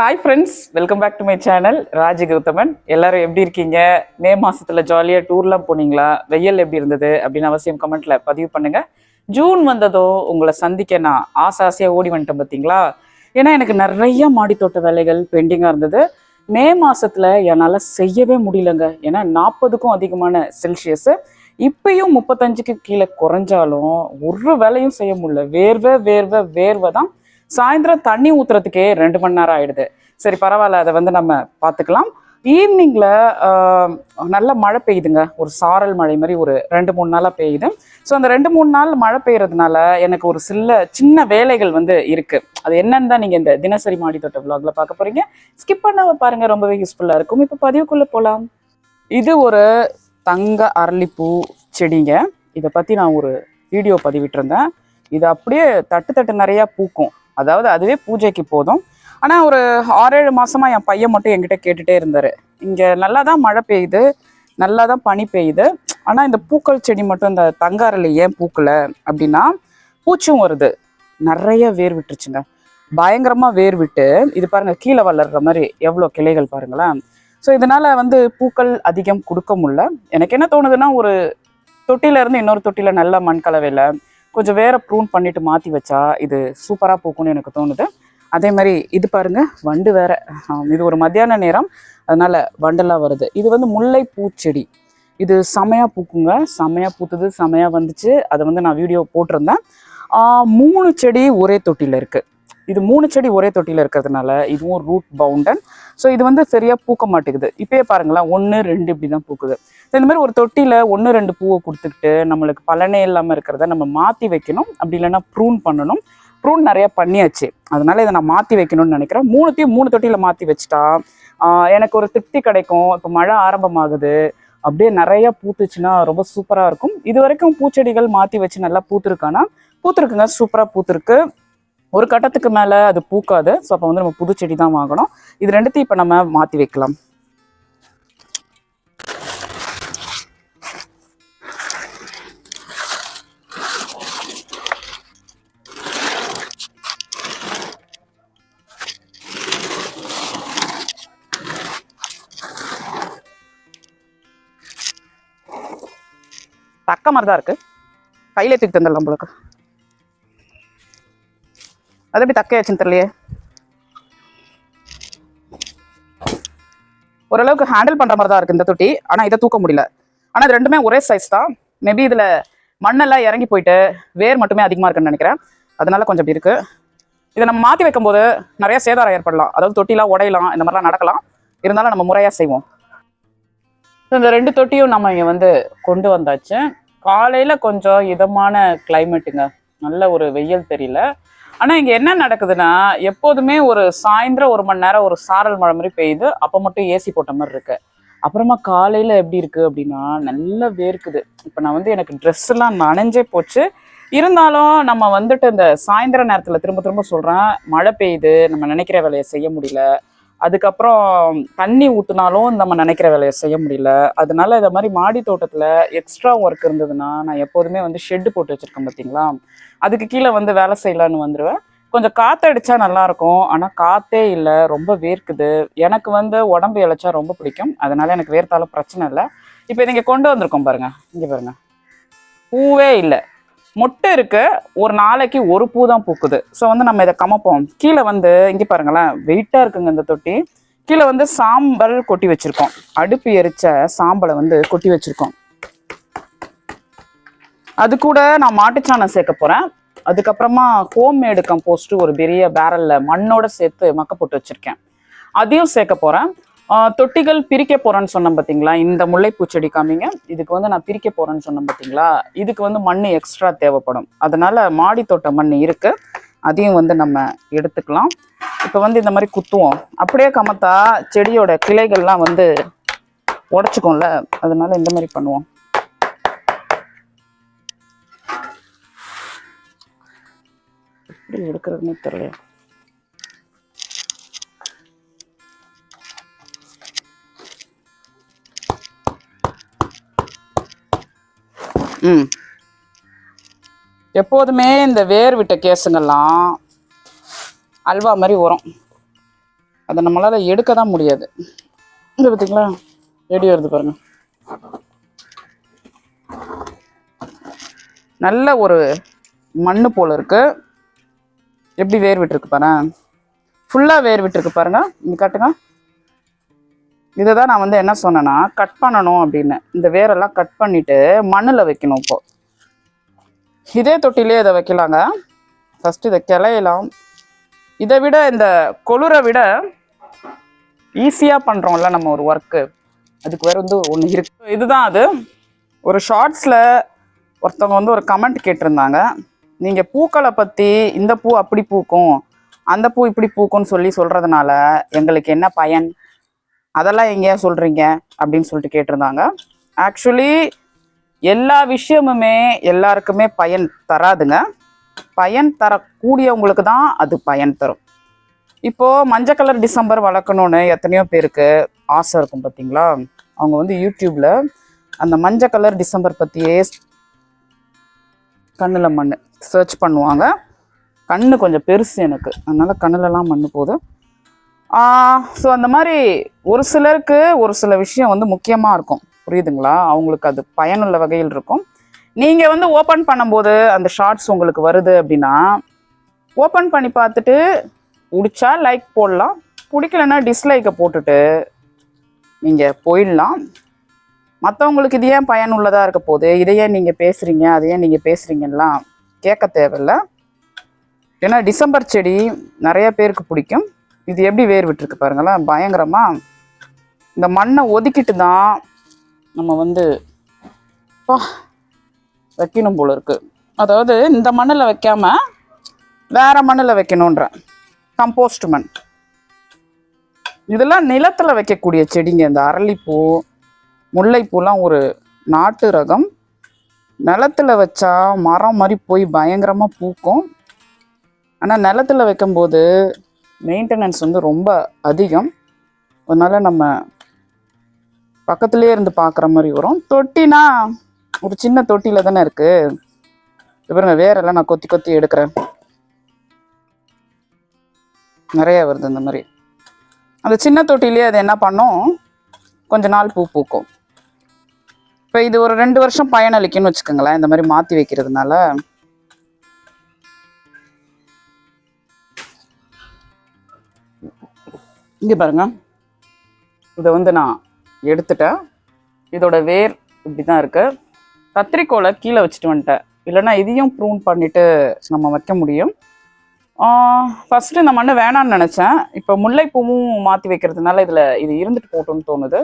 Hi friends welcome back to my channel Raji Gauthaman எல்லாரும் எப்படி இருக்கீங்க? மே மாசத்துல ஜாலியாக டூர்லாம் போனீங்களா? வெயில் எப்படி இருந்தது அப்படின்னு அவசியம் கமெண்ட்ல பதிவு பண்ணுங்க. ஜூன் வந்ததோ உங்களை சந்திக்க நான் ஆசை ஆசையாக ஓடி வந்துட்டேன் பார்த்தீங்களா ஏன்னா எனக்கு நிறைய மாடித்தோட்ட வேலைகள் பெண்டிங்காக இருந்தது. மே மாசத்துல என்னால் செய்யவே முடியலங்க. ஏன்னா நாற்பதுக்கும் அதிகமான செல்சியஸ் இப்பயும் முப்பத்தஞ்சுக்கு கீழே குறைஞ்சாலும் ஒரு வேலையும் செய்ய முடியல. வேர்வை வேர்வை வேர்வை தான் சாயந்தரம் தண்ணி ஊத்துறதுக்கே ரெண்டு மணி நேரம் ஆயிடுது. சரி பரவாயில்ல அதை வந்து நம்ம பார்த்துக்கலாம். ஈவினிங்கில் நல்ல மழை பெய்யுதுங்க. ஒரு சாரல் மழை மாதிரி ஒரு ரெண்டு மூணு நாளாக பெய்யுது. ஸோ அந்த ரெண்டு மூணு நாள் மழை பெய்யறதுனால எனக்கு ஒரு சில சின்ன வேலைகள் வந்து இருக்குது அது என்னன்னு தான் நீங்கள் இந்த தினசரி மாடித்தோட்ட விலாகில் பார்க்க போகிறீங்க ஸ்கிப் பண்ணாம பாருங்க ரொம்பவே யூஸ்ஃபுல்லாக இருக்கும். இப்போ பதிவுக்குள்ளே போகலாம் இது ஒரு தங்க அரளிப்பூ செடிங்க. இதை பற்றி நான் ஒரு வீடியோ பதிவிட்டிருந்தேன். இது அப்படியே தட்டு தட்டு நிறையா பூக்கும். அதாவது அதுவே பூஜைக்கு போதும். ஆனால் ஒரு ஆறேழு மாதமாக என் பையன் மட்டும் என்கிட்ட கேட்டுகிட்டே இருந்தார். இங்கே நல்லா தான் மழை பெய்யுது நல்லா தான் பனி பெய்யுது. ஆனால் இந்த பூக்கள் செடி மட்டும் இந்த தங்காரில் ஏன் பூக்கலை அப்படின்னா பூச்சும் வருது. நிறைய வேர் விட்டுருச்சுங்க. பயங்கரமாக வேர் விட்டு இது பாருங்கள் கீழே வளர்கிற மாதிரி எவ்வளோ கிளைகள் பாருங்களேன். ஸோ இதனால் வந்து பூக்கள் அதிகம் கொடுக்க முடில எனக்கு என்ன தோணுதுன்னா ஒரு தொட்டில இருந்து இன்னொரு தொட்டியில் நல்ல மண் கலவையில் கொஞ்சம் வேற ப்ரூன் பண்ணிட்டு மாற்றி வச்சா இது சூப்பராக பூக்கும்னு எனக்கு தோணுது. அதே மாதிரி இது பாருங்க வண்டு வேற. இது ஒரு மத்தியான நேரம் அதனால வண்டெல்லாம் வருது. இது வந்து முல்லை பூச்செடி இது செமையாக பூக்குங்க. செமையாக பூத்துது செமையாக வந்துச்சு. அதை வந்து நான் வீடியோ போட்டிருந்தேன். மூணு செடி ஒரே தொட்டியில் இருக்குது இது மூணு செடி ஒரே தொட்டியில் இருக்கிறதுனால இதுவும் ரூட் பவுண்டன் ஸோ இது வந்து சரியாக பூக்க மாட்டேங்குது. இப்போயே பாருங்களேன் ஒன்று ரெண்டு இப்படி தான் பூக்குது இந்த மாதிரி ஒரு தொட்டியில் ஒன்று ரெண்டு பூவை கொடுத்துக்கிட்டு நம்மளுக்கு பலனே இல்லாமல் இருக்கிறத நம்ம மாற்றி வைக்கணும். அப்படி இல்லைன்னா ப்ரூன் பண்ணணும். ப்ரூன் நிறையா பண்ணியாச்சு. அதனால இதை நான் மாற்றி வைக்கணும்னு நினைக்கிறேன். மூணுத்தையும் மூணு தொட்டியில் மாற்றி வச்சுட்டா எனக்கு ஒரு திருப்தி கிடைக்கும். இப்போ மழை ஆரம்பமாகுது. அப்படியே நிறையா பூத்துச்சுன்னா ரொம்ப சூப்பராக இருக்கும். இது வரைக்கும் பூச்செடிகள் மாற்றி வச்சு நல்லா பூத்துருக்கானா பூத்துருக்குங்க. சூப்பராக பூத்துருக்கு. ஒரு கட்டத்துக்கு மேலே அது பூக்காது. ஸோ அப்போ வந்து நம்ம புது செடி தான் வாங்கணும். இது ரெண்டுத்தையும் இப்போ நம்ம மாற்றி வைக்கலாம். தக்க மாதிரி தான் இருக்குது கையில் தூக்கி தந்துடலாம் உங்களுக்கு அது எப்படி தக்கையாச்சுன்னு தெரியலையே. ஓரளவுக்கு ஹேண்டில் பண்ணுற மாதிரி தான் இருக்குது இந்த தொட்டி. ஆனால் இதை தூக்க முடியல. ஆனால் இது ரெண்டுமே ஒரே சைஸ் தான். மேபி இதில் மண்ணெல்லாம் இறங்கி போயிட்டு வேர் மட்டுமே அதிகமாக இருக்குன்னு நினைக்கிறேன். அதனால கொஞ்சம் அப்படி இருக்கு. இதை நம்ம மாற்றி வைக்கும்போது நிறைய சேதாரம் ஏற்படலாம். அதாவது தொட்டிலாம் உடையலாம் இந்த மாதிரிலாம் நடக்கலாம். இருந்தாலும் நம்ம முறையாக செய்வோம். இந்த ரெண்டு தொட்டியும் நம்ம இங்கே வந்து கொண்டு வந்தாச்சு. காலையில் கொஞ்சம் இதமான கிளைமேட்டுங்க நல்ல ஒரு வெயில் தெரியல. ஆனால் இங்கே என்ன நடக்குதுன்னா எப்போதுமே ஒரு சாயந்தரம் ஒரு மணி நேரம் ஒரு சாரல் மழை மாதிரி பெய்யுது. அப்போ மட்டும் ஏசி போட்ட மாதிரி இருக்கு. அப்புறமா காலையில் எப்படி இருக்குது அப்படின்னா நல்லா வேர்க்குது. இப்போ நான் வந்து எனக்கு ட்ரெஸ்ஸெல்லாம் நனைஞ்சே போச்சு. இருந்தாலும் நம்ம வந்துட்டு இந்த சாயந்தர நேரத்தில் திரும்ப திரும்ப சொல்கிறேன் மழை பெய்யுது நம்ம நினைக்கிற வேலையை செய்ய முடியல. அதுக்கப்புறம் தண்ணி ஊற்றுனாலும் நம்ம நினைக்கிற வேலையை செய்ய முடியல. அதனால இதை மாதிரி மாடி தோட்டத்தில் எக்ஸ்ட்ரா ஒர்க் இருந்ததுன்னா நான் எப்போதுமே வந்து ஷெட்டு போட்டு வச்சுருக்கேன் பார்த்தீங்களா அதுக்கு கீழே வந்து வேலை செய்யலான்னு வந்துடுவேன் கொஞ்சம் காற்றடிச்சா நல்லாயிருக்கும் ஆனால் காற்றே இல்லை. ரொம்ப வேர்க்குது. எனக்கு வந்து உடம்பு இழைச்சா ரொம்ப பிடிக்கும். அதனால எனக்கு வேர்த்தாலும் பிரச்சனை இல்லை. இப்போ நீங்கள் கொண்டு வந்திருக்கோம் பாருங்க. இங்கே பாருங்கள் பூவே இல்லை. மொட்டை இருக்கு. ஒரு நாளைக்கு ஒரு பூ தான் பூக்குது. ஸோ வந்து நம்ம இதை கமப்போம். கீழே வந்து இங்கே பாருங்களேன் வெயிட்டாக இருக்குங்க இந்த தொட்டி. கீழே வந்து சாம்பல் கொட்டி வச்சிருக்கோம். அடுப்பு எரிச்ச சாம்பலை வந்து கொட்டி வச்சிருக்கோம். அது கூட நான் மாட்டுச்சாணம் சேர்க்க போகிறேன் அதுக்கப்புறமா ஹோம் மேடு ஒரு பெரிய பேரலில் மண்ணோட சேர்த்து மக்க போட்டு வச்சிருக்கேன். அதையும் சேர்க்க போகிறேன் தொட்டிகள் பிரிக்க போறேன்னு சொன்னேன் பார்த்தீங்களா இந்த முல்லைப்பூ செடி காமிங்க. இதுக்கு வந்து நான் பிரிக்க போறேன்னு சொன்னேன் பார்த்தீங்களா இதுக்கு வந்து மண் எக்ஸ்ட்ரா தேவைப்படும். அதனால மாடி தோட்ட மண் இருக்கு. அதையும் வந்து நம்ம எடுத்துக்கலாம். இப்போ வந்து இந்த மாதிரி குத்துவோம். அப்படியே கமத்தா செடியோட கிளைகள்லாம் வந்து உடச்சிக்கும்ல. அதனால இந்த மாதிரி பண்ணுவோம். எப்படி எடுக்கிறதுனே தெரியல. எப்போதுமே இந்த வேர் விட்ட கேஸுங்கெல்லாம் அல்வா மாதிரி வரும் அதை நம்மளால் எடுக்க தான் முடியாது. இந்த பார்த்தீங்களா ரெடி வருது பாருங்க. நல்ல ஒரு மண்ணு போல் இருக்குது எப்படி வேர் விட்டுருக்கு பாரு ஃபுல்லாக வேர் விட்டுருக்கு பாருங்கள் இங்கே காட்டுங்க. இதை தான் நான் வந்து என்ன சொன்னேன்னா கட் பண்ணணும் அப்படின்னு. இந்த வேரெல்லாம் கட் பண்ணிட்டு மண்ணில் வைக்கணும் இப்போ. இதே தொட்டிலே இதை வைக்கலாங்க. ஃபஸ்ட்டு இதை கிளையலாம். இதை விட இந்த கொளுரை விட ஈஸியாக பண்ணுறோம்ல நம்ம ஒரு ஒர்க்கு அதுக்கு வேறு வந்து ஒன்று இருக்கு. இதுதான் அது. ஒரு ஷார்ட்ஸில் ஒருத்தவங்க வந்து ஒரு கமெண்ட் கேட்டிருந்தாங்க. நீங்கள் பூக்களை பற்றி இந்த பூ அப்படி பூக்கும் அந்த பூ இப்படி பூக்கும்னு சொல்லி சொல்கிறதுனால எங்களுக்கு என்ன பயன்? அதெல்லாம் எங்கேயா சொல்கிறீங்க அப்படின்னு சொல்லிட்டு கேட்டிருந்தாங்க. ஆக்சுவலி எல்லா விஷயமுமே எல்லாருக்குமே பயன் தராதுங்க. பயன் தரக்கூடியவங்களுக்கு தான் அது பயன் தரும். இப்போ மஞ்சள் கலர் டிசம்பர் வளர்க்கணுன்னு எத்தனையோ பேருக்கு ஆசை இருக்கும் பார்த்தீங்களா அவங்க வந்து யூடியூப்பில் அந்த மஞ்சள் கலர் டிசம்பர் பற்றியே கண்ணில் மண் சர்ச் பண்ணுவாங்க. கண்ணு கொஞ்சம் பெருசு எனக்கு. அதனால் கண்ணிலலாம் மண் போதும். ஸோ அந்த மாதிரி ஒரு சிலருக்கு ஒரு சில விஷயம் வந்து முக்கியமாக இருக்கும். புரியுதுங்களா? அவங்களுக்கு அது பயனுள்ள வகையில் இருக்கும். நீங்கள் வந்து ஓப்பன் பண்ணும்போது அந்த ஷார்ட்ஸ் உங்களுக்கு வருது அப்படின்னா ஓப்பன் பண்ணி பார்த்துட்டு பிடிச்சா லைக் போடலாம். பிடிக்கலன்னா டிஸ்லைக்கை போட்டுட்டு நீங்கள் போயிடலாம். மற்றவங்களுக்கு இது ஏன் பயனுள்ளதாக இருக்க போகுது? இதை ஏன் நீங்கள் பேசுகிறீங்க அதை ஏன் நீங்கள் பேசுகிறீங்கலாம் கேட்க தேவையில்ல. ஏன்னா டிசம்பர் செடி நிறைய பேருக்கு பிடிக்கும். இது எப்படி வேர் விட்டுருக்கு பாருங்களேன். பயங்கரமா இந்த மண்ணை ஒதுக்கிட்டு தான் நம்ம வந்து பா வைக்கணும் போல இருக்கு. அதாவது இந்த மண்ணில் வைக்காம வேற மண்ணில் வைக்கணுன்ற கம்போஸ்ட் மண். இதெல்லாம் நிலத்தில் வைக்கக்கூடிய செடிங்க. இந்த அரளிப்பூ முல்லைப்பூலாம் ஒரு நாட்டு ரகம். நிலத்துல வச்சா மரம் மாதிரி போய் பயங்கரமாக பூக்கும். ஆனால் நிலத்துல வைக்கும்போது மெயின்டெனன்ஸ் வந்து ரொம்ப அதிகம். அதனால் நம்ம பக்கத்துலேயே இருந்து பார்க்குற மாதிரி வரும். தொட்டினா ஒரு சின்ன தொட்டியில் தானே இருக்குது பாருங்க வேறெல்லாம் நான் கொத்தி கொத்தி எடுக்கிறேன். நிறைய வருது இந்த மாதிரி. அந்த சின்ன தொட்டிலேயே அது என்ன பண்ணும்? கொஞ்ச நாள் பூ பூக்கும். இப்போ இது ஒரு ரெண்டு வருஷம் பயனளிக்குன்னு வச்சுக்கோங்களேன் இந்த மாதிரி மாற்றி வைக்கிறதுனால. இங்கே பாருங்க. இதை வந்து நான் எடுத்துட்டேன். இதோட வேர் இப்படி தான் இருக்குது கத்திரிக்கோலை கீழே வச்சுட்டு வந்துட்டேன். இல்லைன்னா இதையும் ப்ரூன் பண்ணிட்டு நம்ம வைக்க முடியும். ஃபஸ்ட்டு இந்த மண்ணை வேணான்னு நினச்சேன். இப்போ முல்லைப்பூவும் மாற்றி வைக்கிறதுனால இதில் இது இருந்துட்டு போட்டோன்னு தோணுது.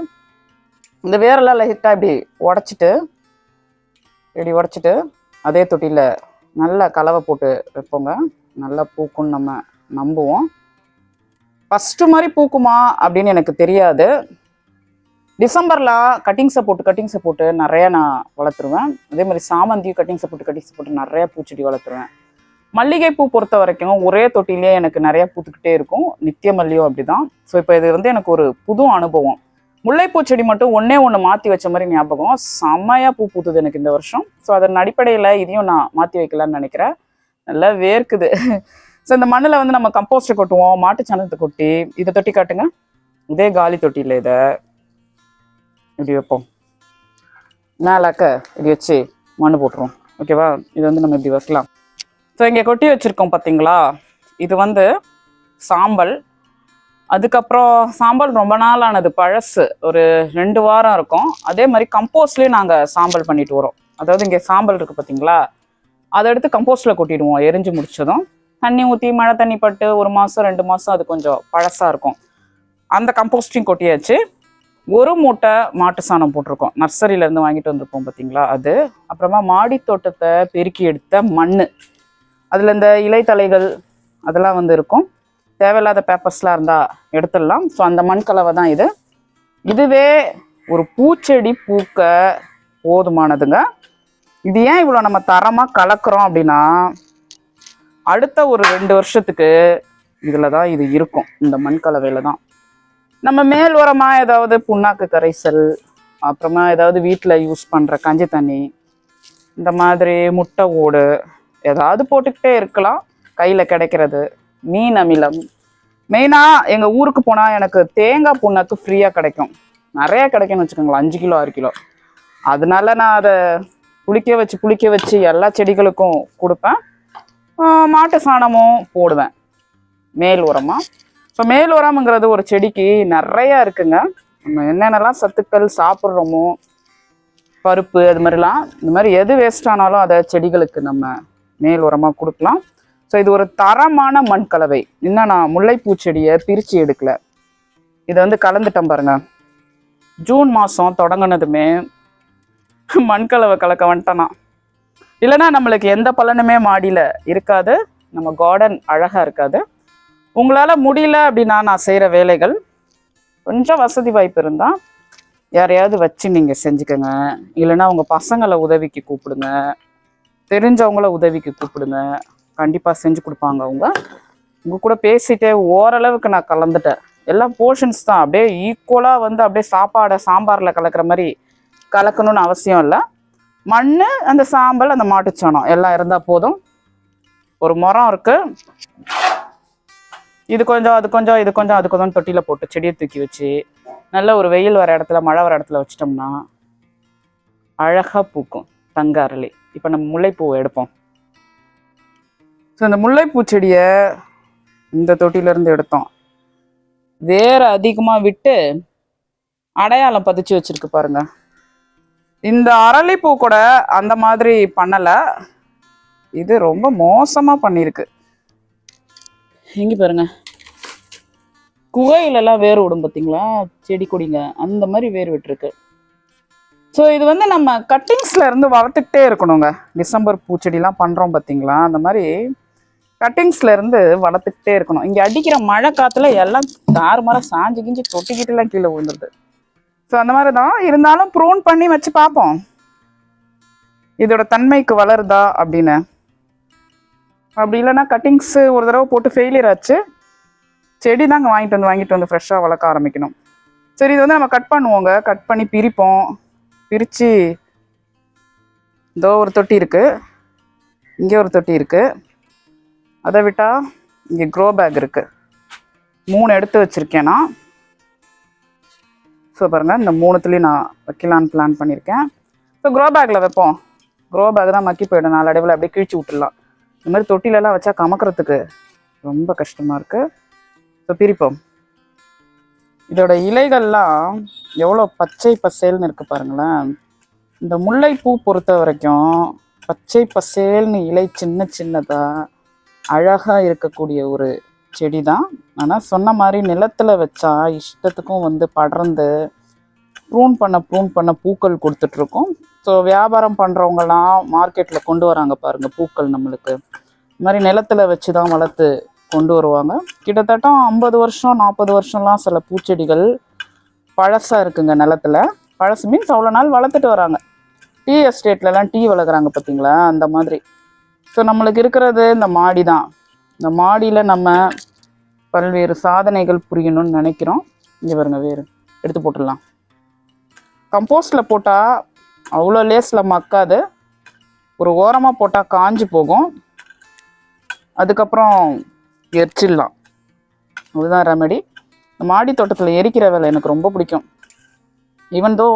இந்த வேரெல்லாம் லைட்டாக இப்படி உடச்சிட்டு இப்படி உடச்சிட்டு அதே தொட்டியில் நல்லா கலவை போட்டு வைப்போங்க. நல்லா பூக்குன்னு நம்ம நம்புவோம். ஃபஸ்ட்டு மாதிரி பூக்குமா அப்படின்னு எனக்கு தெரியாது. டிசம்பரில் கட்டிங்ஸை போட்டு கட்டிங்ஸை போட்டு நிறையா நான் வளர்த்துருவேன். அதே மாதிரி சாமந்தியும் கட்டிங்ஸை போட்டு கட்டிங்ஸை போட்டு நிறையா பூச்செடி வளர்த்துருவேன். மல்லிகைப்பூ பொறுத்த வரைக்கும் ஒரே தொட்டிலே எனக்கு நிறையா பூத்துக்கிட்டே இருக்கும். நித்திய மல்லியும் அப்படி தான் ஸோ இப்போ இது வந்து எனக்கு ஒரு புது அனுபவம். முல்லைப்பூ செடி மட்டும் ஒன்றே ஒன்று மாற்றி வச்ச மாதிரி ஞாபகம். செம்மையாக பூ பூத்துது எனக்கு இந்த வருஷம். ஸோ அதன் அடிப்படையில் இதையும் நான் மாற்றி வைக்கலான்னு நினைக்கிறேன். நல்லா வேர்க்குது. ஸோ இந்த மண்ணில் வந்து நம்ம கம்போஸ்ட் கொட்டுவோம் மாட்டு சாணத்தை கொட்டி இதை தொட்டி காட்டுங்க. இதே காலி தொட்டியில் இதை இப்படி வைப்போம். மேலாக்க இப்படி வச்சு மண் போட்டுருவோம். ஓகேவா இது வந்து நம்ம இப்படி வைக்கலாம். ஸோ இங்கே கொட்டி வச்சுருக்கோம் பார்த்தீங்களா இது வந்து சாம்பல். அதுக்கப்புறம் சாம்பல் ரொம்ப நாள் ஆனது. பழசு. ஒரு ரெண்டு வாரம் இருக்கும். அதே மாதிரி கம்போஸ்ட்லேயும் நாங்கள் சாம்பல் பண்ணிட்டு வரோம். அதாவது இங்கே சாம்பல் இருக்குது பார்த்தீங்களா அதை எடுத்து கம்போஸ்டில் கொட்டிடுவோம். எரிஞ்சு முடிச்சதும். தண்ணி ஊற்றி மழை தண்ணி பட்டு ஒரு மாதம் ரெண்டு மாதம் அது கொஞ்சம் பழசாக இருக்கும். அந்த கம்போஸ்டிங் கொட்டியாச்சு. ஒரு மூட்டை மாட்டு சாணம் போட்டிருக்கோம். நர்சரியிலேருந்து வாங்கிட்டு வந்திருப்போம் பார்த்தீங்களா அது. அப்புறமா மாடி தோட்டத்தை பெருக்கி எடுத்த மண் அதில் இந்த இலைத்தலைகள் அதெல்லாம் வந்து இருக்கும். தேவையில்லாத பேப்பர்ஸ்லாம் இருந்தால் எடுத்துடலாம். ஸோ அந்த மண் கலவை தான் இது. இதுவே ஒரு பூச்செடி பூக்க போதுமானதுங்க. இது ஏன் இவ்வளோ நம்ம தரமாக கலக்கிறோம் அப்படின்னா அடுத்த ஒரு ரெண்டு வருஷத்துக்கு இதில் தான் இது இருக்கும். இந்த மண் கலவையில் தான் நம்ம மேல் உரமாக ஏதாவது புண்ணாக்கு கரைசல் அப்புறமா ஏதாவது வீட்டில் யூஸ் பண்ணுற கஞ்சி தண்ணி இந்த மாதிரி முட்டை ஓடு ஏதாவது போட்டுக்கிட்டே இருக்கலாம். கையில் கிடைக்கிறது மீன் அமிலம். மெயினாக எங்கள் ஊருக்கு போனால் எனக்கு தேங்காய் புண்ணாக்கு ஃப்ரீயாக கிடைக்கும். நிறைய கிடைக்கும்னு வச்சுக்கோங்களேன். அஞ்சு கிலோ ஆறு கிலோ. அதனால நான் அதை புளிக்க வச்சு புளிக்க வச்சு எல்லா செடிகளுக்கும் கொடுப்பேன். மாட்டு சாணமும் போடுவேன். மேல் உரமாக ஸோ மேல் உரம்ங்கிறது ஒரு செடிக்கு நிறையா இருக்குங்க. நம்ம என்னென்னலாம் சத்துக்கள் சாப்பிட்றோமோ பருப்பு அது மாதிரிலாம் இந்த மாதிரி எது வேஸ்ட் ஆனாலும் அதை செடிகளுக்கு நம்ம மேல் உரமாக கொடுக்கலாம். ஸோ இது ஒரு தரமான மண் கலவை. இன்னும் நான் முல்லைப்பூ செடியை பிரித்து எடுக்கல. இதை வந்து கலந்துட்டேன் பாருங்க. ஜூன் மாதம் தொடங்கினதுமே மண்கலவை கலக்க வந்துட்டேனா இல்லைன்னா நம்மளுக்கு எந்த பலனுமே மாடியில் இருக்காது. நம்ம கார்டன் அழகாக இருக்காது. உங்களால் முடியல அப்படின்னா நான் செய்கிற வேலைகள் கொஞ்சம் வசதி வாய்ப்பு இருந்தால் யாரையாவது வச்சு நீங்கள் செஞ்சுக்கோங்க. இல்லைன்னா உங்கள் பசங்களை உதவிக்கு கூப்பிடுங்க. தெரிஞ்சவங்கள உதவிக்கு கூப்பிடுங்க. கண்டிப்பாக செஞ்சு கொடுப்பாங்க அவங்க. உங்கள் கூட பேசிட்டே ஓரளவுக்கு நான் கலந்துட்டேன். எல்லாம் போர்ஷன்ஸ் தான். அப்படியே ஈக்குவலாக வந்து அப்படியே சாப்பாடை சாம்பாரில் கலக்கிற மாதிரி கலக்கணும்னு அவசியம் இல்லை. மண் அந்த சாம்பல் அந்த மாட்டுச்சாணம். எல்லாம் இருந்தால் போதும். ஒரு மரம் இருக்குது இது கொஞ்சம் அது கொஞ்சம் இது கொஞ்சம் அது கொஞ்சம் தொட்டியில் போட்டு செடியை தூக்கி வச்சு நல்ல ஒரு வெயில் வர இடத்துல மழை வர இடத்துல வச்சிட்டோம்னா அழகாக பூக்கும். தங்க அரளி. இப்போ நம்ம முல்லைப்பூவை எடுப்போம். ஸோ இந்த முல்லைப்பூ செடியை இந்த தொட்டியிலேருந்து எடுத்தோம். வேற அதிகமாக விட்டு அடையாளம் பதிச்சு வச்சுருக்கு பாருங்கள் இந்த அரளிப்பூ கூட அந்த மாதிரி பண்ணலை. இது ரொம்ப மோசமாக பண்ணியிருக்கு எங்கே பாருங்க. குகையிலலாம் வேர் விடும் பார்த்தீங்களா செடி கொடிங்க அந்த மாதிரி வேர் விட்டுருக்கு. ஸோ இது வந்து நம்ம கட்டிங்ஸில் இருந்து வளர்த்துக்கிட்டே இருக்கணுங்க. டிசம்பர் பூச்செடிலாம் பண்ணுறோம் பார்த்தீங்களா அந்த மாதிரி கட்டிங்ஸில் இருந்து வளர்த்துக்கிட்டே இருக்கணும். இங்கே அடிக்கிற மழை காற்றுல எல்லாம் தாறுமாறாக சாஞ்சு கிஞ்சி தொட்டிக்கிட்டுலாம் கீழே விழுந்துருது. ஸோ அந்த மாதிரி தான் இருந்தாலும் ப்ரூன் பண்ணி வச்சு பார்ப்போம். இதோட தன்மைக்கு வளருதா அப்படின்னு. அப்படி இல்லைன்னா கட்டிங்ஸு ஒரு தடவை போட்டு ஃபெயிலியர் ஆச்சு. செடி தாங்க வாங்கிட்டு வந்து வாங்கிட்டு வந்து ஃப்ரெஷ்ஷாக வளர்க்க ஆரம்பிக்கணும். சரி இது வந்து நம்ம கட் பண்ணுவோங்க. கட் பண்ணி பிரிப்போம். பிரித்து இதோ ஒரு தொட்டி இருக்குது இங்கே ஒரு தொட்டி இருக்குது அதை விட்டால் இங்கே க்ரோ பேக் இருக்குது மூணு எடுத்து வச்சுருக்கேன்னா ஸோ பாருங்கள் இந்த மூணுத்துலேயும் நான் வைக்கலான்னு பிளான் பண்ணியிருக்கேன் ஸோ க்ரோ பேக்கில் வைப்போம். க்ரோ பேக் தான் மக்கி போயிடும். நாளடைவில் அப்படியே கிழிச்சு விட்டுடலாம். இந்த மாதிரி தொட்டிலெல்லாம் வச்சா கமக்கிறதுக்கு ரொம்ப கஷ்டமாக இருக்குது ஸோ பிரிப்போம். இதோட இலைகள்லாம் எவ்வளோ பச்சை பசேல்னு இருக்குது பாருங்களேன். இந்த முல்லைப்பூ பொறுத்த வரைக்கும் பச்சை பசேல்னு இலை சின்ன சின்னதாக அழகாக இருக்கக்கூடிய ஒரு செடி தான் ஆனால் சொன்ன மாதிரி நிலத்தில் வச்சா இஷ்டத்துக்கும் வந்து படர்ந்து ப்ரூன் பண்ண ப்ரூன் பண்ண பூக்கள் கொடுத்துட்ருக்கோம். ஸோ வியாபாரம் பண்ணுறவங்கலாம் மார்க்கெட்டில் கொண்டு வராங்க பாருங்கள் பூக்கள் நம்மளுக்கு. இந்த மாதிரி நிலத்தில் வச்சு தான் வளர்த்து கொண்டு வருவாங்க. கிட்டத்தட்ட ஐம்பது வருஷம் நாற்பது வருஷம்லாம் சில பூச்செடிகள் பழசாக இருக்குங்க நிலத்துல. பழசு மீன்ஸ் அவ்வளோ நாள் வளர்த்துட்டு வராங்க. டீ எஸ்டேட்லலாம் டீ வளர்க்குறாங்க பார்த்தீங்களா? அந்த மாதிரி. ஸோ நம்மளுக்கு இருக்கிறது இந்த மாடி தான் இந்த மாடியில் நம்ம பல்வேறு சாதனைகள் புரியணும்னு நினைக்கிறோம். இங்கே பாருங்க வேறு. எடுத்து போட்டுடலாம். கம்போஸ்டில் போட்டால் அவ்வளோ லேஸில் மக்காது. ஒரு ஓரமாக போட்டால் காஞ்சு போகும். அதுக்கப்புறம் எரிச்சிடலாம். அதுதான் ரெமெடி இந்த மாடி தோட்டத்தில் எரிக்கிற வேலை எனக்கு ரொம்ப பிடிக்கும். ஈவன் தோ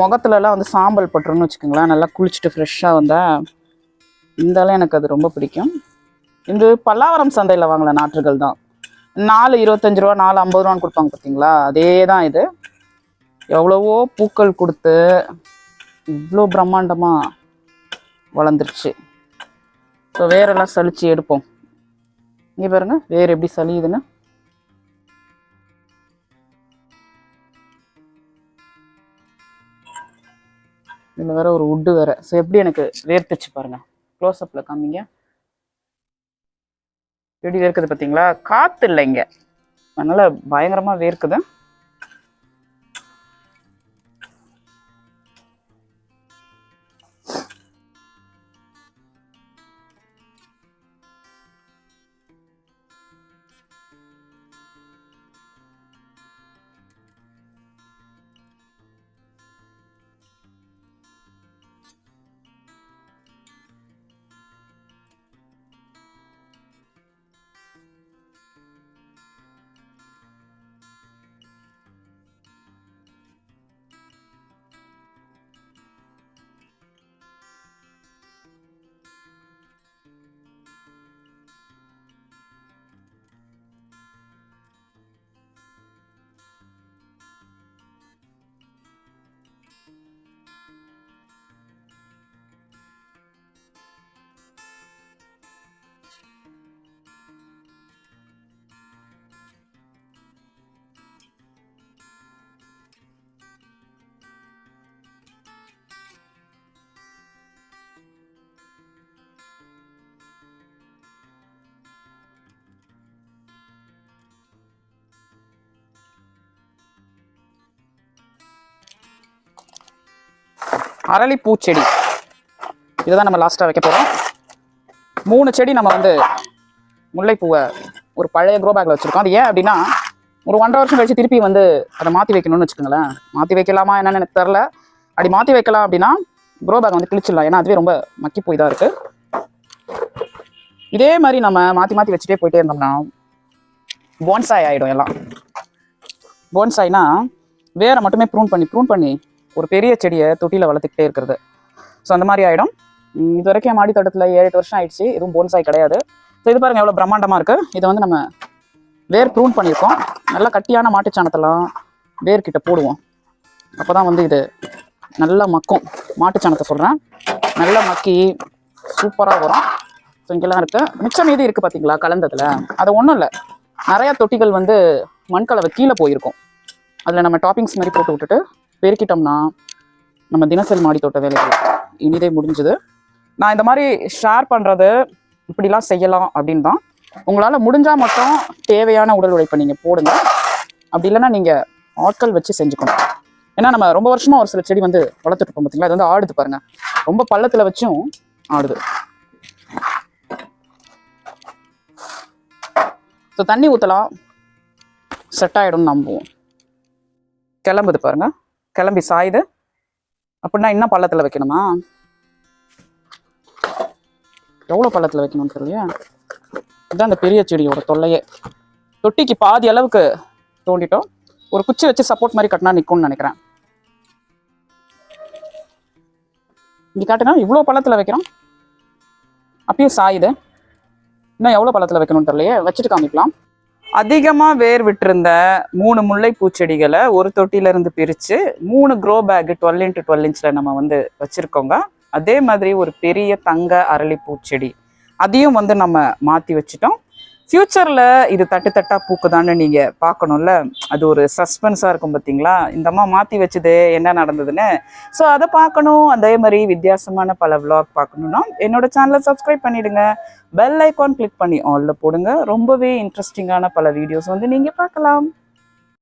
முகத்துலலாம் வந்து சாம்பல் பட்டுருன்னு வச்சுக்கோங்களேன் நல்லா குளிச்சுட்டு ஃப்ரெஷ்ஷாக வந்தால் இருந்தாலும் எனக்கு அது ரொம்ப பிடிக்கும். இது பல்லாவரம் சந்தையில் வாங்கின நாற்றுகள் தான். நாலு இருபத்தஞ்சு ரூபா நாலு ஐம்பது ரூபான்னு கொடுப்பாங்க பார்த்தீங்களா அதே தான் இது. எவ்வளவோ பூக்கள் கொடுத்து இவ்வளோ பிரம்மாண்டமாக வளர்ந்துருச்சு. ஸோ வேரெல்லாம் சளிச்சு எடுப்போம். இங்கே பாருங்கள் வேர் எப்படி சளியுதுன்னு. இதில் வேற ஒரு உட்டு வேற. ஸோ எப்படி எனக்கு வேர்த்துச்சு பாருங்க. க்ளோஸ்அப்பில் காமிங்க. எப்படி வேர்க்குது பார்த்தீங்களா காற்று இல்லை இங்கே. பயங்கரமாக வேர்க்குது. அரளிப்பூ செடி இதுதான் நம்ம லாஸ்ட்டாக வைக்க போகிறோம் மூணு செடி நம்ம வந்து முல்லைப்பூவை ஒரு பழைய க்ரோ பேக்கில் வச்சுருக்கோம். அது ஏன் அப்படின்னா ஒரு ஒன்றரை வருஷம் கழிச்சு திருப்பி வந்து அதை மாற்றி வைக்கணும்னு வச்சுக்கோங்களேன். மாற்றி வைக்கலாமா என்னன்னு எனக்கு தெரில அப்படி மாற்றி வைக்கலாம் அப்படின்னா க்ரோ பேக் வந்து கிழிச்சிடலாம். ஏன்னா அதுவே ரொம்ப மக்கி போய் தான் இருக்குது இதே மாதிரி நம்ம மாற்றி மாற்றி வச்சுட்டே போயிட்டே இருந்தோம்னா போன்சாய் ஆகிடும் எல்லாம். போன்சாய்னா வேரை மட்டுமே ப்ரூன் பண்ணி ப்ரூன் பண்ணி ஒரு பெரிய செடியை தொட்டியில் வளர்த்துக்கிட்டே இருக்கிறது. ஸோ அந்த மாதிரி ஆகிடும் இது வரைக்கும் என் மாடி தோட்டத்தில் ஏழு எட்டு வருஷம் ஆயிடுச்சு. எதுவும் போன்சாய் கிடையாது. ஸோ இது பாருங்கள் எவ்வளோ பிரம்மாண்டமாக இருக்குது இதை வந்து நம்ம வேர் ப்ரூன் பண்ணியிருக்கோம். நல்லா கட்டியான மாட்டுச்சாணத்தெல்லாம் வேர்கிட்ட போடுவோம். அப்போ தான் வந்து இது நல்லா மக்கும். மாட்டுச்சாணத்தை சொல்கிறேன் நல்லா மக்கி சூப்பராக வரும். ஸோ இங்கெல்லாம் இருக்குது மிச்சம் மீதி இருக்குது பார்த்தீங்களா கலந்ததில்? அது ஒன்றும் இல்லை. நிறையா தொட்டிகள் வந்து மண்கலவை கீழே போயிருக்கும். அதில் நம்ம டாப்பிங்ஸ் மாதிரி போட்டு விட்டுட்டு பெருக்கிட்டோம்னா நம்ம தினசரி மாடி தோட்ட வேலைகள். இனிதே முடிஞ்சுது. நான் இந்த மாதிரி ஷேர் பண்ணுறது இப்படிலாம் செய்யலாம் அப்படின்னு தான் உங்களால் முடிஞ்சால் மட்டும் தேவையான உடல் உழைப்பை நீங்கள் போடுங்க. அப்படி இல்லைன்னா நீங்கள் ஆட்கள் வச்சு செஞ்சுக்கணும். ஏன்னா நம்ம ரொம்ப வருஷமாக ஒரு சில செடி வந்து வளர்த்துட்டு இருப்போம் பார்த்தீங்களா அது வந்து ஆடுது பாருங்க. ரொம்ப பள்ளத்தில் வச்சும் ஆடுது. ஸோ தண்ணி ஊற்றலாம் செட் ஆகிடும்னு நம்புவோம். கிளம்புது பாருங்கள் கிளம்பி சாயுது அப்படின்னா இன்னும் பள்ளத்தில் வைக்கணுமா? எவ்வளோ பள்ளத்தில் வைக்கணும்னு தெரியலையா. இதுதான் அந்த பெரிய செடியோட தொல்லையே. தொட்டிக்கு பாதி அளவுக்கு தோண்டிட்டோம். ஒரு குச்சி வச்சு சப்போர்ட் மாதிரி கட்டினா நிற்கும்னு நினைக்கிறேன். இங்கே காட்டுங்க இவ்வளோ பள்ளத்தில் வைக்கிறோம். அப்பயும் சாயுது இன்னும் எவ்வளோ பள்ளத்தில் வைக்கணும்னு தெரியலையே. வச்சுட்டு காமிக்கலாம். அதிகமாக வேர் விட்டிருந்த மூணு முல்லை பூச்செடிகளை ஒரு தொட்டில இருந்து பிரித்து மூணு grow bag twelve into twelve இன்ச்சில் நம்ம வந்து வச்சுருக்கோங்க. அதே மாதிரி ஒரு பெரிய தங்க அரளி பூச்செடி அதையும் வந்து நம்ம மாற்றி வச்சுட்டோம். ஃப்யூச்சரில் இது தட்டு தட்டா பூக்குதான்னு நீங்கள் பார்க்கணும்ல. அது ஒரு சஸ்பென்ஸாக இருக்கும் பார்த்தீங்களா இந்த அம்மா மாற்றி வச்சது என்ன நடந்ததுன்னு. ஸோ அதை பார்க்கணும். அதே மாதிரி வித்தியாசமான பல விளாக் பார்க்கணுன்னா என்னோட சேனலை சப்ஸ்கிரைப் பண்ணிடுங்க. பெல் ஐகான் கிளிக் பண்ணி ஆலில் போடுங்க. ரொம்பவே இன்ட்ரெஸ்டிங்கான பல வீடியோஸ் வந்து நீங்கள் பார்க்கலாம்.